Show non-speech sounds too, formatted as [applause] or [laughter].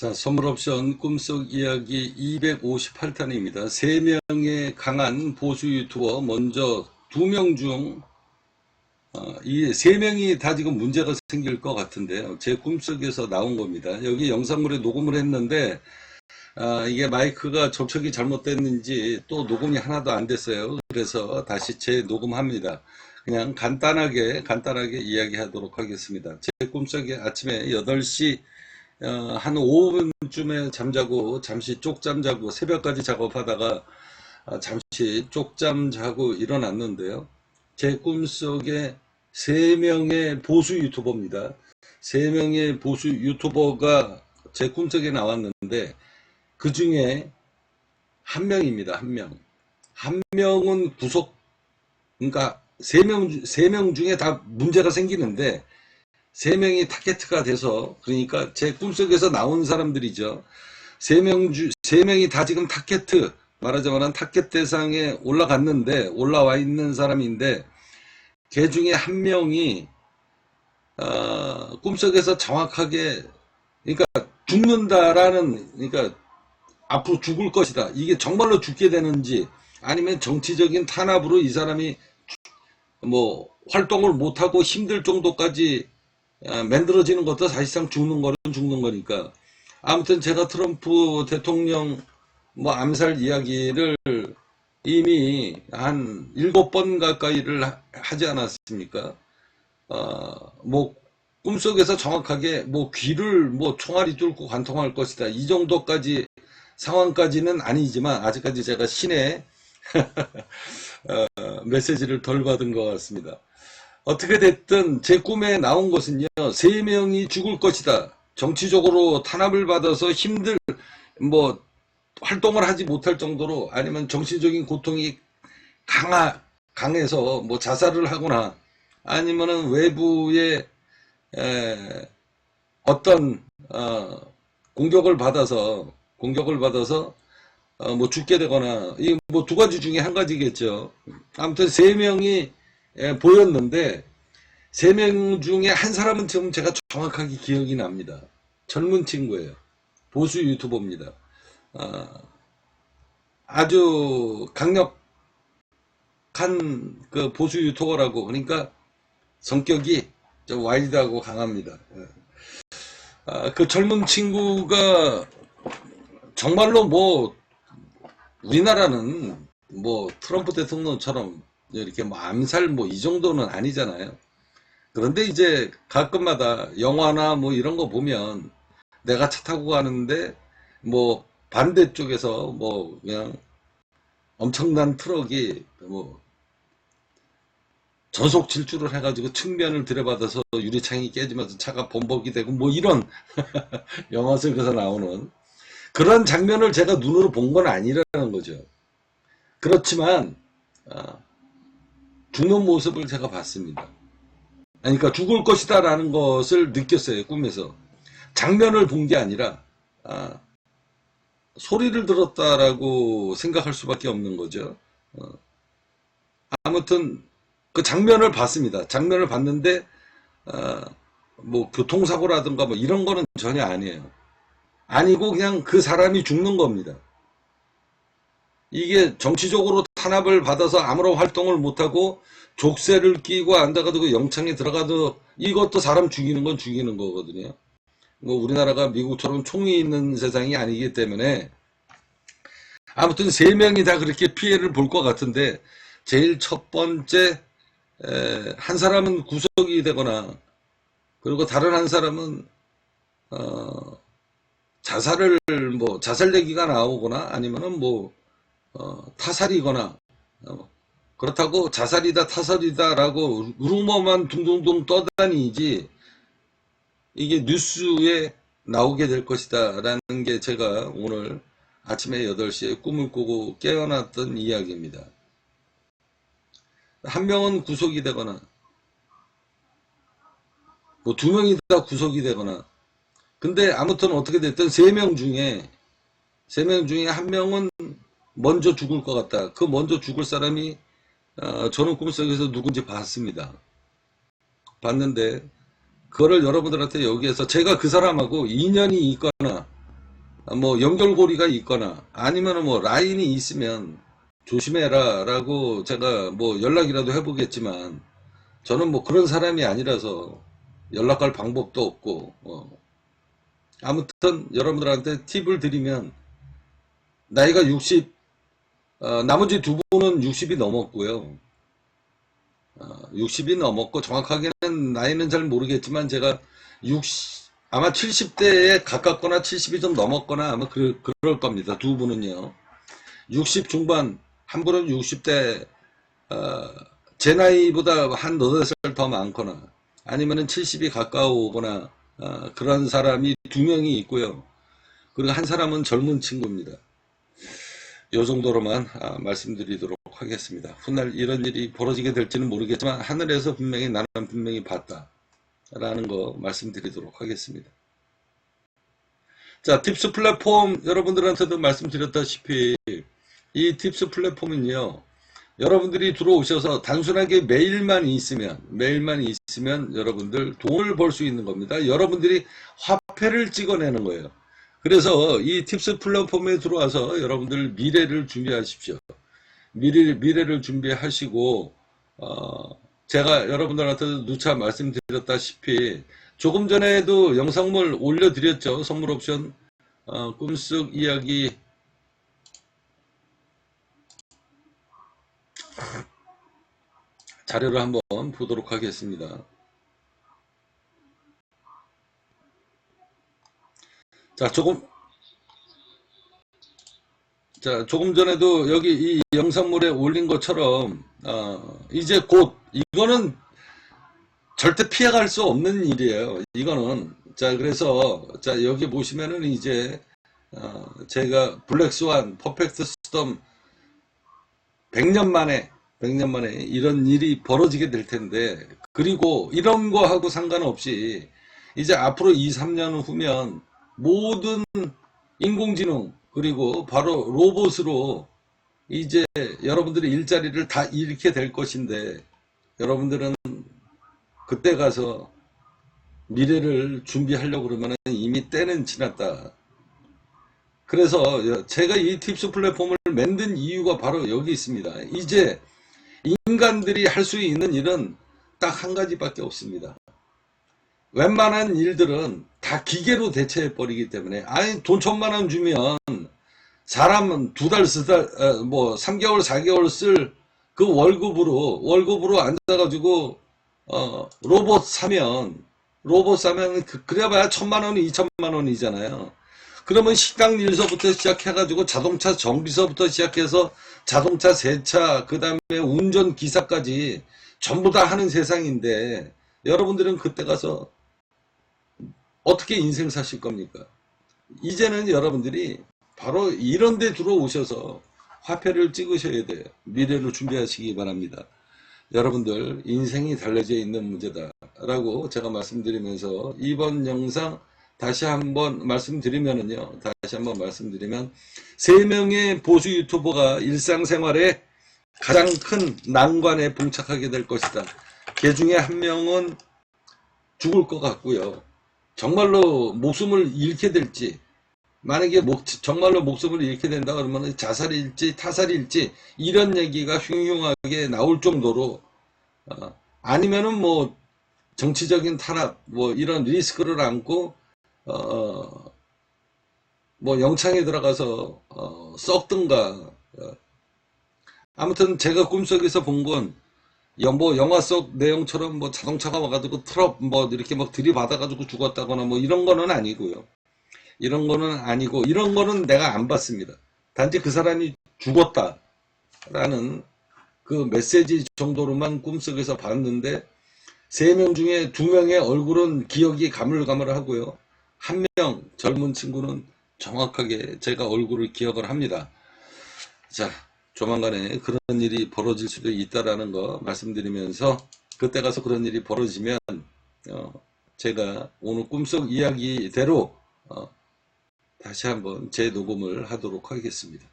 자, 선물 옵션 꿈속 이야기 258탄입니다. 세명의 강한 보수 유튜버, 먼저 두명 중, 어, 이세 명이 다 지금 문제가 생길 것 같은데요. 제 꿈속에서 나온 겁니다. 여기 영상물에 녹음을 했는데, 아, 이게 마이크가 접촉이 잘못됐는지 또 녹음이 하나도 안 됐어요. 그래서 다시 재녹음합니다. 그냥 간단하게, 간단하게 이야기하도록 하겠습니다. 제 꿈속에 아침에 8시 어, 한 5분쯤에 잠자고 잠시 쪽잠 자고 새벽까지 작업하다가 아, 잠시 쪽잠 자고 일어났는데요. 제 꿈속에 세 명의 보수 유튜버입니다. 세 명의 보수 유튜버가 제 꿈속에 나왔는데 그 중에 한 명입니다. 한 명. 한 명은 구속 그러니까 세 명 세 명 중에 다 문제가 생기는데 세 명이 타겟가 돼서 그러니까 제 꿈속에서 나온 사람들이죠. 세 명 주, 세 명이 다 지금 타겟 말하자면 타겟 대상에 올라갔는데 올라와 있는 사람인데 걔 중에 한 명이 어, 꿈속에서 정확하게 그러니까 죽는다라는 그러니까 앞으로 죽을 것이다. 이게 정말로 죽게 되는지 아니면 정치적인 탄압으로 이 사람이 뭐 활동을 못하고 힘들 정도까지 아, 만들어지는 것도 사실상 죽는 거는 죽는 거니까. 아무튼 제가 트럼프 대통령 뭐 암살 이야기를 이미 한 일곱 번 가까이를 하- 하지 않았습니까? 어, 뭐 꿈속에서 정확하게 뭐 귀를 뭐 총알이 뚫고 관통할 것이다. 이 정도까지 상황까지는 아니지만 아직까지 제가 신의 [laughs] 어, 메시지를 덜 받은 것 같습니다. 어떻게 됐든 제 꿈에 나온 것은요, 세 명이 죽을 것이다. 정치적으로 탄압을 받아서 힘들, 뭐, 활동을 하지 못할 정도로 아니면 정신적인 고통이 강하, 강해서 뭐 자살을 하거나 아니면은 외부의 에, 어떤, 어, 공격을 받아서, 공격을 받아서 어, 뭐 죽게 되거나, 이 뭐 두 가지 중에 한 가지겠죠. 아무튼 세 명이 예, 보였는데 세 명 중에 한 사람은 지금 제가 정확하게 기억이 납니다. 젊은 친구예요. 보수 유튜버입니다. 아, 아주 강력한 그 보수 유튜버라고 그러니까 성격이 좀 와일드하고 강합니다. 예. 아, 그 젊은 친구가 정말로 뭐 우리나라는 뭐 트럼프 대통령처럼 이렇게 뭐 암살 뭐 이 정도는 아니잖아요. 그런데 이제 가끔마다 영화나 뭐 이런 거 보면 내가 차 타고 가는데 뭐 반대쪽에서 뭐 그냥 엄청난 트럭이 뭐 저속 질주를 해가지고 측면을 들여받아서 유리창이 깨지면서 차가 범벅이 되고 뭐 이런 [laughs] 영화 속에서 나오는 그런 장면을 제가 눈으로 본 건 아니라는 거죠. 그렇지만 아, 죽는 모습을 제가 봤습니다. 그러니까 죽을 것이다 라는 것을 느꼈어요 꿈에서 장면을 본 게 아니라 아, 소리를 들었다라고 생각할 수밖에 없는 거죠. 어, 아무튼 그 장면을 봤습니다. 장면을 봤는데 아, 뭐 교통사고라든가 뭐 이런 거는 전혀 아니에요. 아니고 그냥 그 사람이 죽는 겁니다. 이게 정치적으로 탄압을 받아서 아무런 활동을 못하고 족쇄를 끼고 앉아가지고 영창에 들어가도 이것도 사람 죽이는 건 죽이는 거거든요. 뭐 우리나라가 미국처럼 총이 있는 세상이 아니기 때문에 아무튼 세 명이 다 그렇게 피해를 볼 것 같은데 제일 첫 번째 에, 한 사람은 구속이 되거나 그리고 다른 한 사람은 어, 자살을 뭐 자살 얘기가 나오거나 아니면은 뭐 어, 타살이거나 어, 그렇다고 자살이다 타살이다라고 루머만 둥둥둥 떠다니지 이게 뉴스에 나오게 될 것이다 라는 게 제가 오늘 아침에 8시에 꿈을 꾸고 깨어났던 이야기입니다. 한 명은 구속이 되거나 뭐 두 명이 다 구속이 되거나 근데 아무튼 어떻게 됐든 세 명 중에 세 명 중에 한 명은 먼저 죽을 것 같다. 그 먼저 죽을 사람이 어, 저는 꿈속에서 누군지 봤습니다. 봤는데 그거를 여러분들한테 여기에서 제가 그 사람하고 인연이 있거나 뭐 연결고리가 있거나 아니면 뭐 라인이 있으면 조심해라 라고 제가 뭐 연락이라도 해보겠지만 저는 뭐 그런 사람이 아니라서 연락할 방법도 없고 어. 아무튼 여러분들한테 팁을 드리면 나이가 60 어, 나머지 두 분은 60이 넘었고요. 어, 60이 넘었고 정확하게는 나이는 잘 모르겠지만 제가 60 아마 70대에 가깝거나 70이 좀 넘었거나 아마 그, 그럴 겁니다. 두 분은요. 60 중반 한 분은 60대 어, 제 나이보다 한 너댓 살더 많거나 아니면은 70이 가까우거나 어, 그런 사람이 두 명이 있고요. 그리고 한 사람은 젊은 친구입니다. 요 정도로만 아, 말씀드리도록 하겠습니다. 훗날 이런 일이 벌어지게 될지는 모르겠지만 하늘에서 분명히 나는 분명히 봤다. 라는 거 말씀드리도록 하겠습니다. 자, 팁스 플랫폼 여러분들한테도 말씀드렸다시피 이 팁스 플랫폼은요. 여러분들이 들어오셔서 단순하게 메일만 있으면 메일만 있으면 여러분들 돈을 벌 수 있는 겁니다. 여러분들이 화폐를 찍어내는 거예요. 그래서 이 팁스 플랫폼에 들어와서 여러분들 미래를 준비하십시오. 미래, 미래를 준비하시고 어, 제가 여러분들한테도 누차 말씀드렸다시피 조금 전에도 영상물 올려드렸죠. 선물 옵션 어, 꿈속 이야기 자료를 한번 보도록 하겠습니다. 자, 조금, 자, 조금 전에도 여기 이 영상물에 올린 것처럼, 어, 이제 곧, 이거는 절대 피해갈 수 없는 일이에요. 이거는. 자, 그래서, 자, 여기 보시면은 이제, 어, 제가 블랙스완, 퍼펙트 스톰 100년 만에 100년 만에 이런 일이 벌어지게 될 텐데 그리고 이런 거하고 상관없이 이제 앞으로 2, 3년 후면 모든 인공지능 그리고 바로 로봇으로 이제 여러분들의 일자리를 다 잃게 될 것인데 여러분들은 그때 가서 미래를 준비하려고 그러면 이미 때는 지났다. 그래서 제가 이 팁스 플랫폼을 만든 이유가 바로 여기 있습니다. 이제 인간들이 할 수 있는 일은 딱 한 가지밖에 없습니다. 웬만한 일들은 다 기계로 대체해 버리기 때문에 아니 돈 천만 원 주면 사람은 두 달 쓰다 어, 뭐 3개월 4개월 쓸 그 월급으로 월급으로 앉아가지고 어 로봇 사면 로봇 사면 그, 그래봐야 천만 원 이천만 원이잖아요. 그러면 식당 일서부터 시작해가지고 자동차 정비서부터 시작해서 자동차 세차 그 다음에 운전 기사까지 전부 다 하는 세상인데 여러분들은 그때 가서 어떻게 인생 사실 겁니까? 이제는 여러분들이 바로 이런 데 들어오셔서 화폐를 찍으셔야 돼요. 미래를 준비하시기 바랍니다. 여러분들 인생이 달려져 있는 문제다 라고 제가 말씀드리면서 이번 영상 다시 한번 말씀드리면은요 다시 한번 말씀드리면 세 명의 보수 유튜버가 일상생활에 가장 큰 난관에 봉착하게 될 것이다. 그 중에 한 명은 죽을 것 같고요. 정말로 목숨을 잃게 될지 만약에 목, 정말로 목숨을 잃게 된다 그러면 자살일지 타살일지 이런 얘기가 흉흉하게 나올 정도로 어, 아니면은 뭐 정치적인 탄압 뭐 이런 리스크를 안고 어, 뭐 영창에 들어가서 어, 썩든가 어. 아무튼 제가 꿈속에서 본 건 뭐 영화 속 내용처럼 뭐 자동차가 와가지고 트럭 뭐 이렇게 막 들이받아가지고 죽었다거나 뭐 이런 거는 아니고요. 이런 거는 아니고 이런 거는 내가 안 봤습니다. 단지 그 사람이 죽었다라는 그 메시지 정도로만 꿈속에서 봤는데 세 명 중에 두 명의 얼굴은 기억이 가물가물하고요. 한 명 젊은 친구는 정확하게 제가 얼굴을 기억을 합니다. 자, 조만간에 그런 일이 벌어질 수도 있다라는 거 말씀드리면서 그때 가서 그런 일이 벌어지면 어, 제가 오늘 꿈속 이야기대로 어, 다시 한번 재녹음을 하도록 하겠습니다.